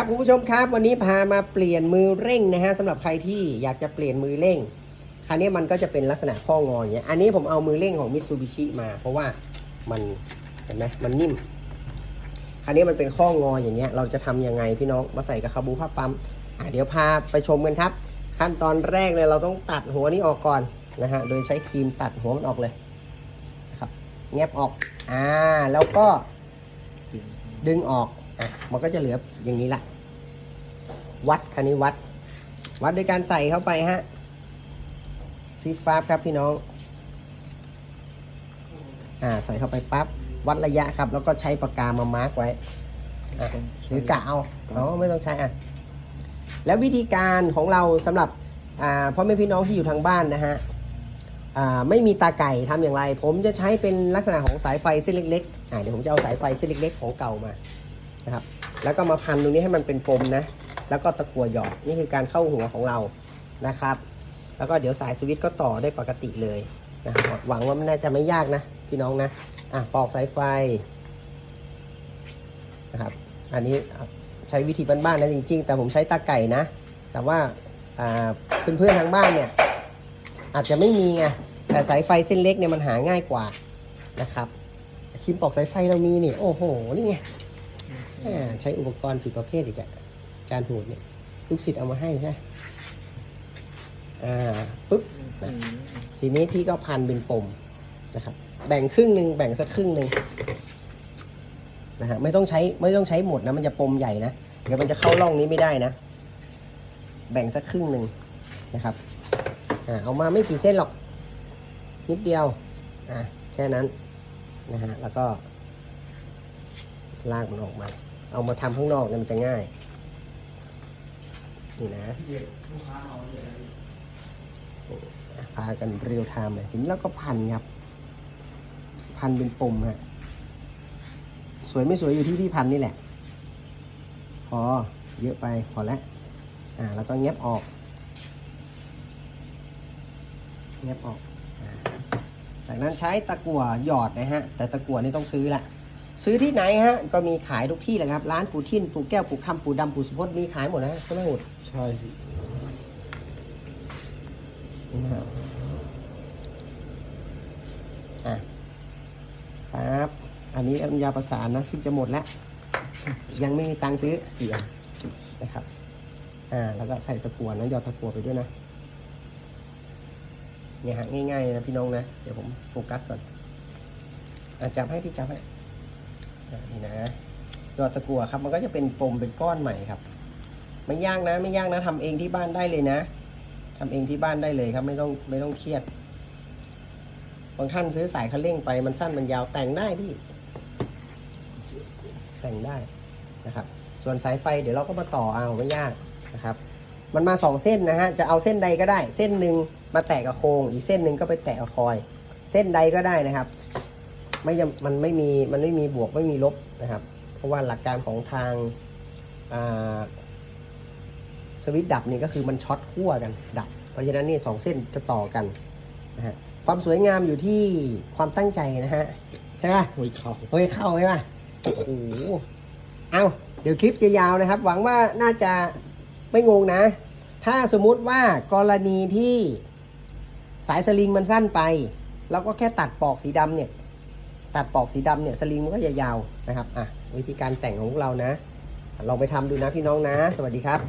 ครับคุณผู้ชมครับวันนี้พามาเปลี่ยนมือเร่งนะฮะสำหรับใครที่อยากจะเปลี่ยนมือเร่งคราวนี้มันก็จะเป็นลักษณะข้องออย่างเงี้ยอันนี้ผมเอามือเร่งของมิ t ซูบิชิมา เพราะว่ามันเห็นไหมมันนิ่มคราวนี้มันเป็นข้องออย่างเงี้ยเราจะทำยังไงพี่น้องมาใส่กับคาบูผ้าปั๊มอะเดี๋ยวพาไปชมกันครับ ขั้นตอนแรกเลยเราต้องตัดหัวนี้ออกก่อนนะฮะโดยใช้ครีมตัดหัวมันออกเลยนะครับแงบออกอ่าแล้วก็ดึงออกอะมันก็จะเหลืออย่างนี้ละ วัดคันนี้วัด วัดโดยการใส่เข้าไปฮะฟีฟ้าบครับพี่น้อง อ่า ใส่เข้าไปปั๊บ วัดระยะครับ แล้วก็ใช้ปากกามามาร์กไว้หรือกะเอาเอาไม่ต้องใช้อะ แล้ววิธีการของเราสำหรับอ่าพ่อแม่พี่น้องที่อยู่ทางบ้านนะฮะอ่าไม่มีตาไก่ทำอย่างไร ผมจะใช้เป็นลักษณะของสายไฟเส้นเล็กๆอ่าเดี๋ยวผมจะเอาสายไฟเส้นเล็ก ๆ ของเก่ามานะครับ แล้วก็มาพันตรงนี้ให้มันเป็นปมนะ แล้วก็ตะกั่วหยอดนี่คือการเข้าหัวของเรานะครับ แล้วก็เดี๋ยวสายสวิตช์ก็ต่อได้ปกติเลยนะครับหวังว่ามันน่าจะไม่ยากนะพี่น้องนะอะปอกสายไฟนะครับอันนี้ใช้วิธีบ้านๆนะจริง ๆ แต่ผมใช้ตาไก่นะ แต่ว่าอ่าเพื่อนๆทางบ้านเนี่ยอาจจะไม่มีไงแต่สายไฟเส้นเล็กเนี่ยมันหาง่ายกว่านะครับครีมปอกสายไฟเรามีนี่โอ้โหนี่ไงอ่าใช้อุปกรณ์ผิดประเภทอีกอะ จารย์หูดเนี่ยลูกศิษย์เอามาให้ใช่ไหมอ่าปุ๊บนะทีนี้พี่ก็พันเป็นปมนะครับ แบ่งครึ่งหนึ่งแบ่งสักครึ่งหนึ่งนะฮะไม่ต้องใช้ไม่ต้องใช้หมดนะ มันจะปมใหญ่นะเดี๋ยวมันจะเข้าร่องนี้ไม่ได้นะ แบ่งสักครึ่งหนึ่งนะครับอ่าเอามาไม่กี่เส้นหรอก นิดเดียวอ่าแค่นั้นนะฮะแล้วก็ลากมันออกมา เอามาทำข้างนอกเนี่ยมันจะง่าย นี่นะพากันเรียวไทม์เลยทีนี้เราก็พันครับ พันเป็นปมฮะสวยไม่สวยอยู่ที่พี่พันนี่แหละ พอเยอะไปพอแล้วอ่าแล้วก็แงบออกแงบออกอจากนั้นใช้ตะกั่วหยอดนะฮะ แต่ตะกั่วนี่ต้องซื้อละ ซื้อที่ไหนฮะ ก็มีขายทุกที่แหละครับ ร้านปูทิ้นปูแก้วปูคำปูดำปูสุพจน์มีขายหมดนะใช่ไหมหมดใช่พี่นี่นะครับอะครับอันนี้น้ำยาประสานนะซึ่งจะหมดแล้ว ยังไม่มีตังค์ซื้อเสียงนะครับ อ่า แล้วก็ใส่ตะกั่วนะหยอดตะกั่วไปด้วยนะเนี่ยฮะง่ายๆเลยนะพี่น้องนะ เดี๋ยวผมโฟกัสก่อนอะจับให้พี่จับให้อะ นี่นะหยอดตะกั่วครับ มันก็จะเป็นปมเป็นก้อนใหม่ครับ ไม่ยากนะ ไม่ยากนะทำเองที่บ้านได้เลยนะทำเองที่บ้านได้เลยครับ ไม่ต้องไม่ต้องเครียดบางท่านซื้อสายคันเร่งไปมันสั้นมันยาวแต่งได้พี่แต่งได้นะครับ ส่วนสายไฟเดี๋ยวเราก็มาต่อเอาไม่ยากนะครับ มันมาสองเส้นนะฮะจะเอาเส้นใดก็ได้ เส้นหนึ่งมาแตะกับโครงอีกเส้นหนึ่งก็ไปแตะกับคอย เส้นใดก็ได้นะครับ ไม่จำมันไม่มีมันไม่มีบวกไม่มีลบนะครับ เพราะว่าหลักการของทางอ่าสวิตช์ดับนี่ก็คือมันช็อตขั้วกันดับ เพราะฉะนั้นนี่สองเส้นจะต่อกันนะฮะความสวยงามอยู่ที่ความตั้งใจนะฮะใช่ไหมหวยเข่าเฮ้ยเข้าใช่ป่ะโอ้โหเอาเดี๋ยวคลิปจะยาวนะครับ หวังว่าน่าจะไม่งงนะ ถ้าสมมุติว่ากรณีที่สายสลิงมันสั้นไป เราก็แค่ตัดปอกสีดำเนี่ย ตัดปอกสีดำเนี่ยสลิงมันก็จะยาวนะครับอะวิธีการแต่งของพวกเรานะ ลองไปทำดูนะพี่น้องนะ สวัสดีครับ